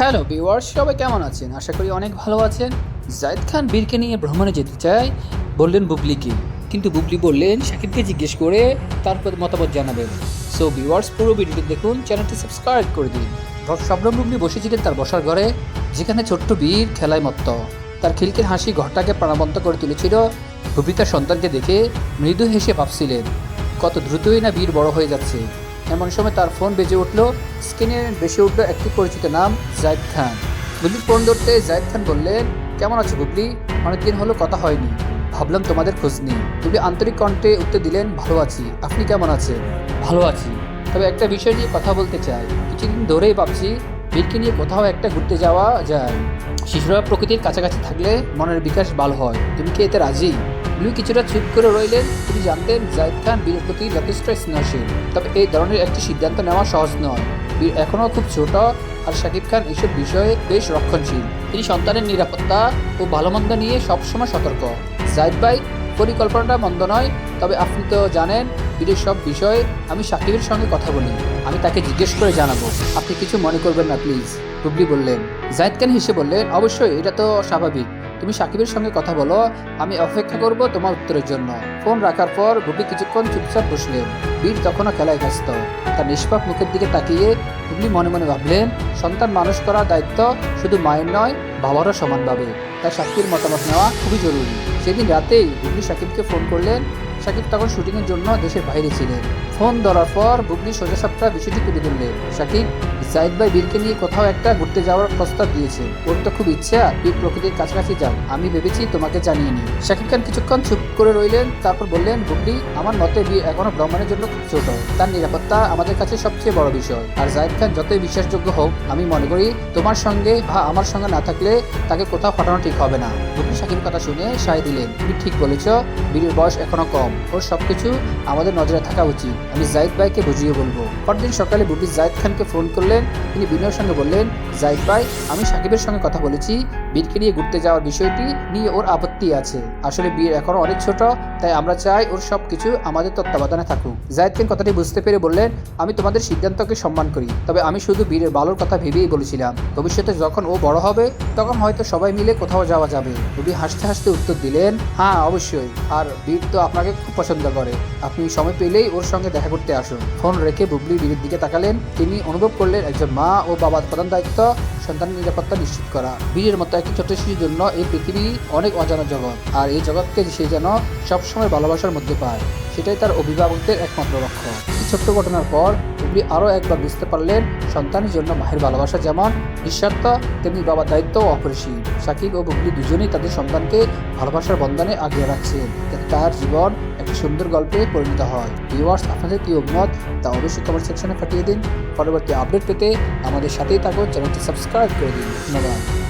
Hello viewers, সবাই কেমন আছেন? আশা করি অনেক ভালো আছেন। জায়েদ খান বীরকে নিয়ে ভ্রমণে যেতে চায়, বললেন বুবলিকে। কিন্তু বুবলি বললেন, শাকিবকে জিজ্ঞেস করে তারপর মতামত জানাবেন। সো ভিউয়ার্স, পুরো ভিডিওটি দেখুন, চ্যানেলটি সাবস্ক্রাইব করে দিন। শবনম বুবলি বসেছিলেন তার বসার ঘরে, যেখানে ছোট্ট বীর খেলায় মত্ত। তার খিলখিল হাসি ঘরটাকে প্রাণবন্ত করে তুলেছিল। বুবলি তার সন্তানকে দেখে মৃদু হেসে ভাবছিলেন, কত দ্রুতই না বীর বড় হয়ে যাচ্ছে। এমন সময় তার ফোন বেজে উঠল। স্ক্রিনে বেশি উঠল একটি পরিচিত নাম, জায়দ খান। বুবলির ফোন ধরতে জায়দ খান বললেন, কেমন আছো বুবলি? অনেকদিন হলো কথা হয়নি। ভাবলাম তোমাদের খোঁজ নেই। বুবলি আন্তরিক কণ্ঠে উত্তর দিলেন, ভালো আছি। আপনি কেমন আছেন? ভালো আছি। তবে একটা বিষয় নিয়ে কথা বলতে চাই। কিছুদিন ধরেই ভাবছি, বীরকে নিয়ে কোথাও একটা ঘুরতে যাওয়া যায়। শিশুরা প্রকৃতির কাছাকাছি থাকলে মনের বিকাশ ভালো হয়। তুমি কি এতে রাজি? ব্লু কিছুটা চুপ করে রইলেন। তিনি জানতেন জায়দ খান বীরের প্রতি যথেষ্ট স্নেহশীল। তবে এই ধরনের একটি সিদ্ধান্ত নেওয়া সহজ নয়। বীর এখনও খুব ছোট আর শাকিব খান এইসব বিষয়ে বেশ রক্ষণশীল। তিনি সন্তানের নিরাপত্তা ও ভালো মন্দ নিয়ে সবসময় সতর্ক। জায়দ ভাই, পরিকল্পনাটা মন্দ নয়, তবে আপনি তো জানেন বীরের সব বিষয়ে আমি সাকিবের সঙ্গে কথা বলি। আমি তাকে জিজ্ঞেস করে জানাব। আপনি কিছু মনে করবেন না, প্লিজ। বুবলি বললেন। জায়দ খান হেসে বললেন, অবশ্যই, এটা তো স্বাভাবিক। তুমি সাকিবের সঙ্গে কথা বলো, আমি অপেক্ষা করব তোমার উত্তরের জন্য। ফোন রাখার পর বুবলি কিছুক্ষণ চুপচাপ বসলেন। বীর তখনও খেলায় ব্যস্ত। তার নিষ্পাপ মুখের দিকে তাকিয়ে বুবলি মনে মনে ভাবলেন, সন্তান মানুষ করার দায়িত্ব শুধু মায়ের নয়, বাবারও সমানভাবে। তাই সাকিবের মতামত নেওয়া খুবই জরুরি। সেদিন রাতেই বুবলি সাকিবকে ফোন করলেন। সাকিব তখন শুটিংয়ের জন্য দেশের বাইরে ছিলেন। ফোন ধরার পর বুবলি সোজা সাপটা বিষয়টি তুলে ধরলেন সাকিব জাহিদ ভাই বীরকে নিয়ে কোথাও একটা ঘুরতে যাওয়ার প্রস্তাব দিয়েছে। ওর তো খুব ইচ্ছা বীর প্রকৃতির কাছাকাছি যাও আমি ভেবেছি তোমাকে জানিয়ে নি শাকিব খান কিছুক্ষণ চুপ করে রইলেন, তারপর বললেন বুবলি আমার মতে বীর এখনও ভ্রমণের জন্য খুব ছোট। তার নিরাপত্তা আমাদের কাছে সবচেয়ে বড় বিষয়। আর জাহিদ খান যতই বিশ্বাসযোগ্য হোক, আমি মনে করি তোমার সঙ্গে বা আমার সঙ্গে না থাকলে তাকে কোথাও পাঠানো ঠিক হবে না। বুবলি শাকিব কথা শুনে সায় দিলেন, তুমি ঠিক বলেছ বীরের বয়স এখনও কম। ওর সবকিছু আমাদের নজরে থাকা উচিত। আমি জাহিদ ভাইকে বুঝিয়ে বলব। পরদিন সকালে বুবলি জাহিদ খানকে ফোন করলেন, তিনি বিনয়ের সঙ্গে বললেন জাহিদ ভাই, আমি সাকিবের সঙ্গে কথা বলেছি, বীরকে নিয়ে ঘুরতে যাওয়ার বিষয়টি নিয়ে ওর আপত্তি আছে। আসলে বীর এখনও অনেক ছোট, তাই আমরা চাই ওর সব কিছু আমাদের তত্ত্বাবধানে থাকুক। জাহিদ খান কথাটি বুঝতে পেরে বললেন, আমি তোমাদের সিদ্ধান্তকে সম্মান করি, তবে আমি শুধু বীরের ভালোর কথা ভেবেই বলেছিলাম। ভবিষ্যতে যখন ও বড় হবে, তখন হয়তো সবাই মিলে কোথাও যাওয়া যাবে। রবি হাসতে হাসতে উত্তর দিলেন হ্যাঁ অবশ্যই। আর বীর তো আপনাকে খুব পছন্দ করে। আপনি সময় পেলেই ওর সঙ্গে দেখা করতে আসুন। ফোন রেখে বুবলি বীরের দিকে তাকালেন। তিনি অনুভব করলেন একজন মা ও বাবার প্রধান দায়িত্ব, সন্তানের নিরাপত্তা নিশ্চিত করা। বীরের মতো একটি ছোট শিশুর জন্য এই পৃথিবী অনেক অজানা জগৎ, আর এই জগৎকে সে যেন সবসময় ভালোবাসার মধ্যে পায়, সেটাই তার অভিভাবকদের একমাত্র লক্ষ্য। ছোট্ট ঘটনার পর বুবলি আরও একবার বুঝতে পারলেন, সন্তানের জন্য মায়ের ভালোবাসা যেমন নিঃস্বার্থ, তেমনি বাবার দায়িত্বও অপরিসীম। সাকিব ও বুবলি দুজনেই তাদের সন্তানকে ভালোবাসার বন্ধনে আগিয়ে রাখছেন তার জীবন একটি সুন্দর গল্পে পরিণত হয়। ভিউয়ার্স, আপনাদের কি অভিমত? তা অবশ্যই কমেন্ট সেকশনে পাঠিয়ে দিন। পরবর্তী আপডেট পেতে আমাদের সাথেই থাকুন। চ্যানেলটি সাবস্ক্রাইব করে দিন। ধন্যবাদ।